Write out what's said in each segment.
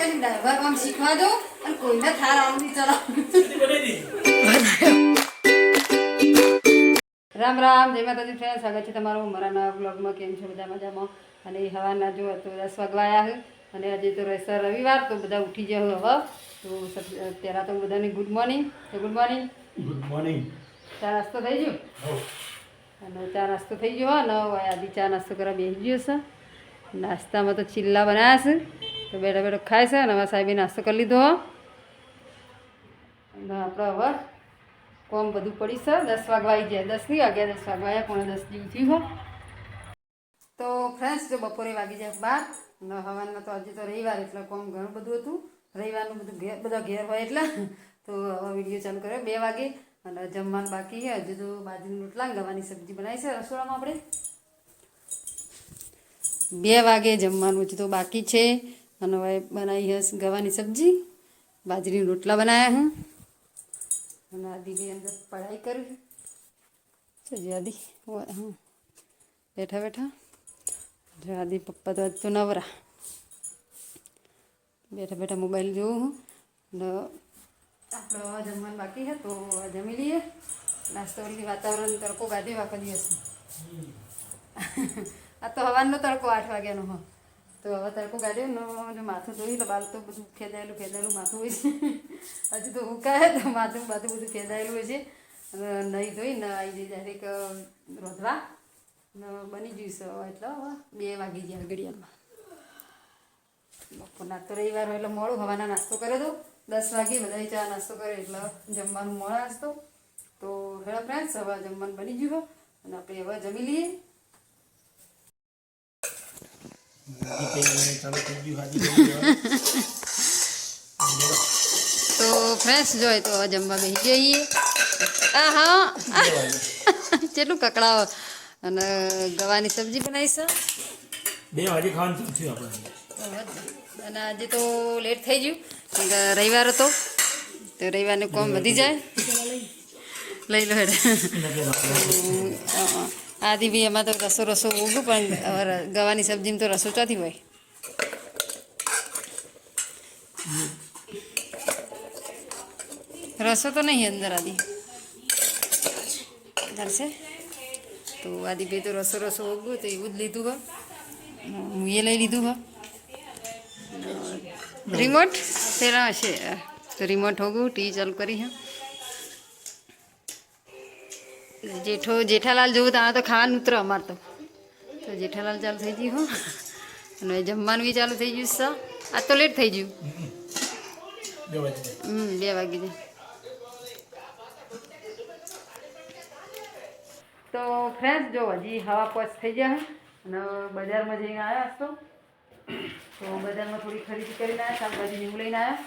Driver આમ શીખવા દો અને કોઈને થાર આવડી ચલાવ રામ રામ જય માતાજી ફ્રેન્ડ સ્વાગત છે તમારું મારા નવા બ્લોગમાં કેમ છો? બધા મજામાં? અને એ હવાના જો તો દસ વાગવાયા આવ્યા છે અને આજે તો રહેશે રવિવાર તો બધા ઉઠી જાય હવે. તો પહેલાં તો બધાને ગુડ મોર્નિંગ તો ગુડ મોર્નિંગ ગુડ મોર્નિંગ ચા નાસ્તો થઈ ગયો? અને ચા નાસ્તો થઈ ગયો અને આજે ચા નાસ્તો કરવા બેસી ગયો છે. નાસ્તામાં તો ચીલ્લા બનાવ્યા છે. તો બેઠા બેઠો ખાય છે અને અમારા સાહેબે નાસ્તો કરી લીધો. હો અને આપણે હવે કોમ બધું પડી છે. દસ વાગવા આવી જાય દસ નહીં દસ વાગવા આવ્યા પોણા દસ થયું હોય તો ફ્રેન્ડ્સ જો બપોરે વાગી જાય બાર, અને હવાનમાં તો આજે તો રવિવાર એટલે કોમ ઘણું બધું હતું. રવિવારનું બધું ઘેર, બધા ઘેર હોય એટલે. તો હવે વીડિયો ચાલુ કર્યો, બે વાગે. અને જમવાનું બાકી છે. હજુ તો બાજરીનું રોટલા ગવાની સબ્જી બનાવી છે રસોડામાં આપણે. બે વાગે જમવાનું હજુ તો બાકી છે. અને હવે બનાવી હશે ગવાની સબ્જી બાજરીના રોટલા બનાવ્યા હું અને આદિની અંદર પઢાઈ કરવી છે જે આદિ હોય બેઠા બેઠા આદિ પપ્પા તો આજ નવરા બેઠા બેઠા મોબાઈલ જોઉં હું ને આપણે જમવાનું બાકી છે તો જમી લઈએ નાસ્તો વળી વાતાવરણ તડકો ગાધે વાપરી હશે આ તો હવાનો તડકો આઠ વાગ્યાનો હો તો હવે તડકો કાઢ્યો ને માથું ધોઈ લો, બાલ તો બધું ખેદાયેલું ખેદાયેલું માથું હોય છે. હજુ તો ઉકાય તો માથું માથું બધું ખેદાયેલું હોય છે. નહીં ધોઈ ને આવી જઈ ડાયરેક રોધવા. બની ગયું છે એટલે બે વાગી ગયા ઘડિયાળમાં. બપોરના તો રવિવાર હોય એટલે મોડું, હવાના નાસ્તો કરે દો દસ વાગે બધા ચા નાસ્તો કરે એટલે જમવાનું મોડા નાસ્તો. તો હેલો ફ્રેન્ડ્સ હવે જમવાનું બની ગયું અને આપણે હવે જમી લઈએ ચાલુ થઈ ગયું હાજી થઈ ગયું. તો ફ્રેશ જોઈએ તો જમવા બેસી જઈએ. આ હા કેટલું કકડાવો અને ગવાની સબ્જી બનાવીશ. બે વાગે ખાવાનું થયું આપણે. અને આજે તો લેટ થઈ ગયું. રવિવાર હતો. તો રવિવારનું કોમ વધી જાય. લઈ લો. હેડે. આદિ બી એમાં તો રસો રસો ઉગું પણ ગવાની સબ્જીમાં તો રસો ચોથી હોય. રસો તો નહીં અંદર આદિ. ચાલશે તો આદિ બે તો રસો રસો ઉગું તો એવું જ લીધું હો. હું એ લઈ લીધું હો. રિમોટ પેલા હશે. તો રિમોટ હોગું ટી ચાલુ કરી હે. જેઠો જેઠાલાલ જોવું ત્યાં તો ખાવાનું ઉતરો અમારે તો. તો જેઠાલાલ ચાલુ થઈ ગયું હો. અને જમવાનું બી ચાલુ થઈ ગયું સર આજ તો લેટ થઈ ગયું. હમ બે વાગી જાય. તો ફ્રેન્ડ જો હજી હવા પોચ થઈ ગયા અને બજારમાં જઈને આવ્યા છો. તો બજારમાં થોડી ખરીદી કરીને આવ્યા શાકભાજી એવું લઈને આવ્યા.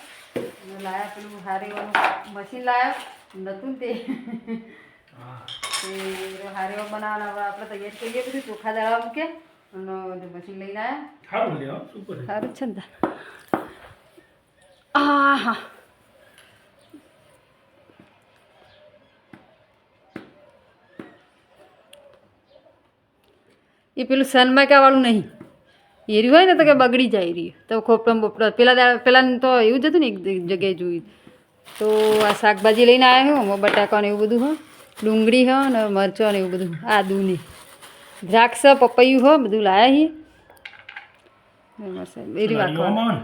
અને લાયા પેલું હારેવાનું મશીન લાયા. નહોતું તે. હા તે હારેવા બનાવવાના હવે આપણે તૈયાર કરીએ બધું ચોખા દાળા મૂકે અને જો મશીન લઈને આવ્યા સારું લે હો સુપર સારું જ છે ને તાર. આ હા એ પેલું સનમાઇકાવાળું નહીં એ રહ્યું હોય ને તો કે બગડી જાય એ રહ્યું તો ખોપડમ બોપડો પેલા દા- પેલા તો એવું જ હતું ને એક એક જગ્યાએ જોયું તો આ શાકભાજી લઈને આવ્યા હું બટાકા ને એવું બધું હો ડુંગળી હો ને મરચો ને એવું બધું. આદુ ને દ્રાક્ષ પપૈયું હો બધું લાયા હી. એરી વાંકવાનું.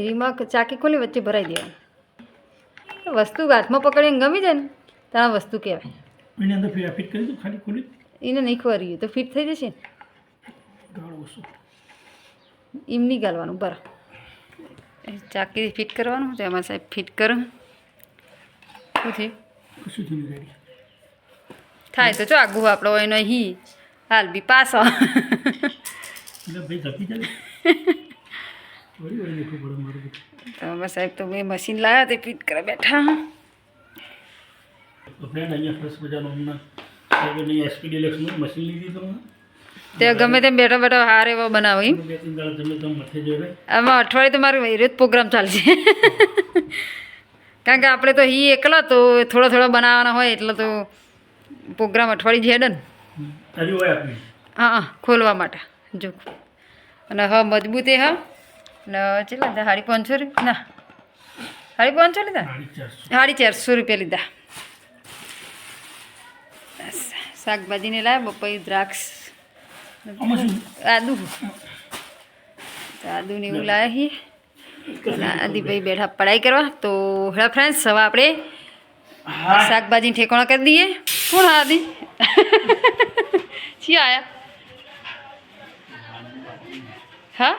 એરીમાં ચાકી ખોલી વચ્ચે ભરાઈ દેવાનું. વસ્તુ હાથમાં પકડીને ગમી જાય ને ત્યાં વસ્તુ કહેવાય. ને અંદર ફિટ ફિટ કરી દઉં ખાલી ખોલી એને નહીં ખોરી તો ફિટ થઈ જશે એમની એમ નહીં ગાલવાનું બરાબર. ચાકી ફિટ કરવાનું તો એમાં સાહેબ ફિટ કરો. શું કશું થયું રેડી થાય તો ચો આગું આપણો એનો હી હાલ બી પાસો જાય તો બસ સાહેબ તો મેં મશીન લાવ્યા તે ફિટ કરે બેઠા. તો ગમે તેમ બેઠો બેઠો હાર એવો બનાવો. એમ આમાં અઠવાડિયે તો મારું રોજ પ્રોગ્રામ ચાલશે. કારણ કે આપણે તો હી એકલા તો થોડો થોડો બનાવવાના હોય એટલે તો પ્રોગ્રામ અઠવાડિયે હેડે ને. હજી હોય આપણી હા હા ખોલવા માટે. જો. અને હ મજબૂત એ હ. ને ચેટલા લીધા? સાડી પાંચસો રૂપિયા ના. સાડી પાંચસો લીધા? સાડી ચારસો. રૂપિયા લીધા. શાકભાજીને લાવ્યા બપોઈ દ્રાક્ષ. આદુ. ને એવું લાવ્યા છીએ. આદિભાઈ બેઠા પડાઈ કરવા. તો હેલો ફ્રેન્ડ્સ હવે આપણે શાકભાજી ઠેકોણા કરી દઈએ. કોણ હા આદિ? છીએ આયા. હા?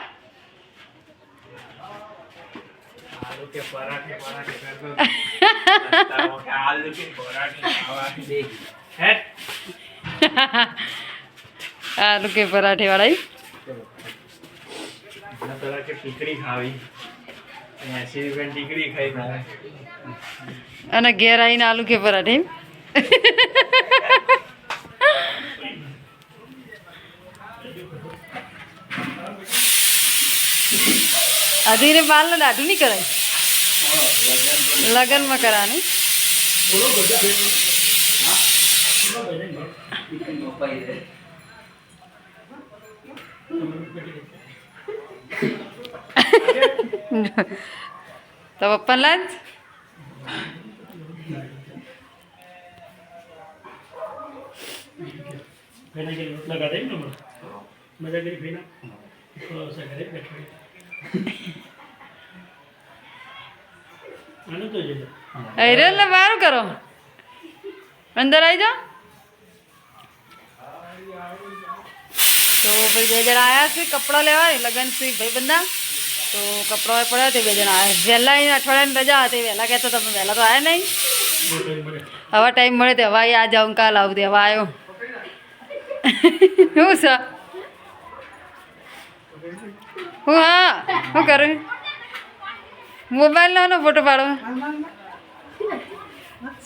આલુ કે પરાઠે વાળા પરાઠે ખીચડી ખાવી અને ઘેર આવીને આલુ કે પરાઠે એમ? એને બાલ ને દાઢું નહીં કરાય. લગનમાં કરાને તો પપ્પા મજા કરી ફેના અરે બહાર કરો. અંદર આવી જાઓ. તો ભાઈ બે જણા આવ્યા છે, કપડાં લેવા, લગન છે ભાઈ બંધા તો કપડો પડ્યા હતો બે જણા. વહેલા અહીં અઠવાડિયાની રજા હતી. વહેલા કહેતો તમે વહેલા તો આવ્યા નહીં. હવે ટાઈમ મળે તો હવા આ જાઉં કાલ આવું હવે આવ્યો. શું છે હું હા? શું કરું? મોબાઈલ નો ફોટો પાડો.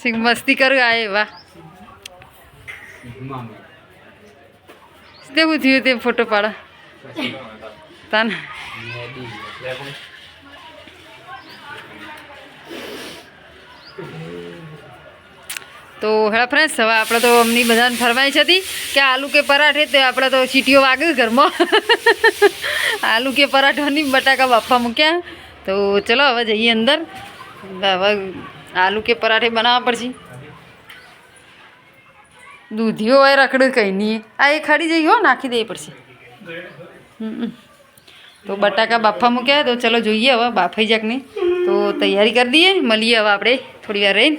સિંગ મસ્તી કરું આ વાહ. તેવું થયું તે ફોટો પાડો? તને તો હેડા ફ્રેન્ડ્સ હવે આપણે તો અમની બધાને ફરમાઈશ હતી કે આલુ કે પરાઠે તો આપણે તો ચીટીઓ વાગે ઘરમાં. આલુ કે પરાઠાની બટાકા બાફા મૂક્યા. તો ચલો હવે જઈએ અંદર. હવે આલુ કે પરાઠે બનાવવા પડશે. દૂધિયો હોય રખડું કંઈ નહીં. આ એ ખાડી જઈ હો, નાખી દેવી પડશે હમ. તો બટાકા બાફા મૂક્યા તો ચલો જોઈએ હવે, બાફાઈ જાક તો તૈયારી કરી દઈએ, મળીએ હવે આપણે થોડી વાર રહીને.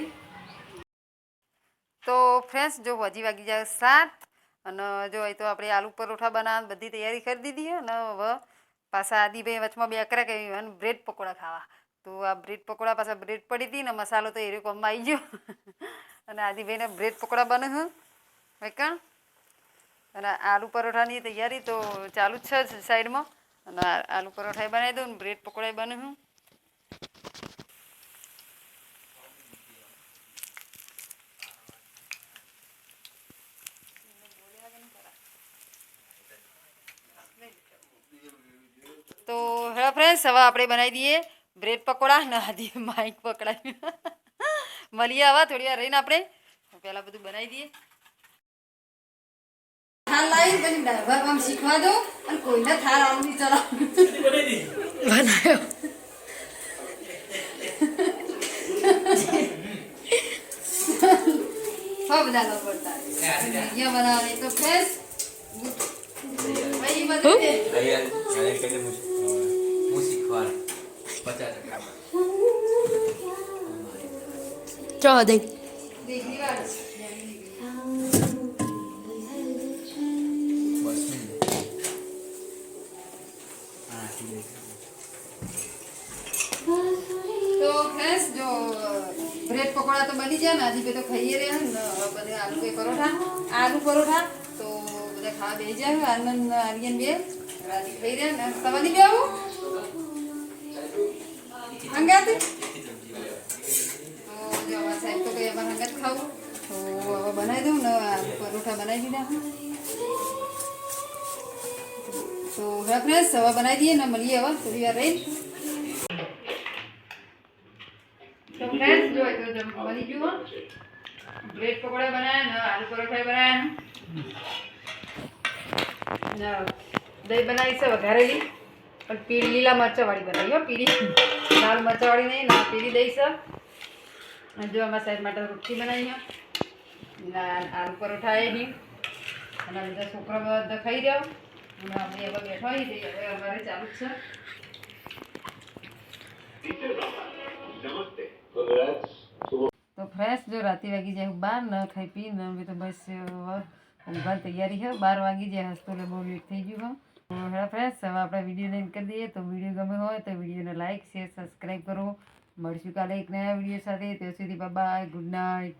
તો ફ્રેન્ડ્સ જો હજી વાગી જાય સાત, અને જો અહીં તો આપણે આલુ પરોઠા બનાવવાની બધી તૈયારી કરી દીધી અને હવે પાછા આદિભાઈ વચમાં બે અકરા કહી અને બ્રેડ પકોડા ખાવા. તો આ બ્રેડ પકોડા પાછા બ્રેડ પડી હતી ને, મસાલો તો એરિયો કોમમાં આવી ગયો. અને આદિભાઈને બ્રેડ પકોડા બને હું વેકણ અને આલુ પરોઠાની તૈયારી તો ચાલુ જ છે સાઈડમાં. અને આલુ પરોઠા બનાવી દઉં બ્રેડ પકોડા બને તો હેલો ફ્રેન્ડ્સ હવે આપણે બનાવી દઈએ બ્રેડ પકોડા ને આધી માઇક પકડાવી મળીએ હવે, થોડી વાર રહીને આપણે. પહેલાં બધું બનાવી દઈએ. થાલ લાવી પછી ડ્રાઈવર કામ શીખવા દો અને કોઈને થાર આવું નહીં ચલાવ બનાવ્યો હા? બધા લોકો બનાવવાની તો. ચો દઈ. તો જો, બ્રેડ પકોડા તો બની જાય ને, આજે તો ખાઈએ રહ્યા ને બધે આલુ કે પરોઠા. આલુ પરોઠા, તો બધા ખાવા બેસી જાય આનંદ આર્યન બે, રાજી ખાઈ રહ્યા ને. તમારી બે આવું? હંગાતે? તો જો આ સાહેબ તો કઈ અમારે હંગાત ખાવું. તો હવે બનાવી દઉં ને, આલુ પરોઠા બનાવી દીધા. તો ફ્રેન્ડ્સ હવે બનાવી દઈએ ને, મળીએ હવે, થોડી વાર રહી તો ફ્રેન્ડ્સ જો તો ગયું. બ્રેડ પકોડા બનાવ્યા ને આલુ પરોઠા બનાવ્યા ને. દહીં બનાવી છે વઘારેલી, પણ પીળી લીલા મરચાંવાળી બનાવી, હો, પીળી. લાલ મરચાવાળી નહીં, ના પીળી દઈ છે. અને જો અમારા સાહેબ માટે રોટલી બનાવી, હો. આલુ પરોઠા એ નહીં અને બધા છોકરા બધા ખાઈ રહ્યો અને અમે હવે બેઠા હોય હવે અમારે ચાલુ છે. ફ્રેશ જો રાતે વાગી જાય બાર ન ખાઈ, પી ને, અમે તો બસ ઊંઘવાની તૈયારી છે. બાર વાગી જાય, હસતો એટલે બહુ લેટ થઈ ગયું હેડા ફ્રેશ હવે આપણે વીડિયો લઈને કરી દઈએ. તો વીડિયો ગમે હોય તો વિડીયોને લાઈક શેર સબસ્ક્રાઈબ કરો. મળશું કાલે એક નયા વીડિયો સાથે. ત્યાં સુધી બાય ગુડ નાઇટ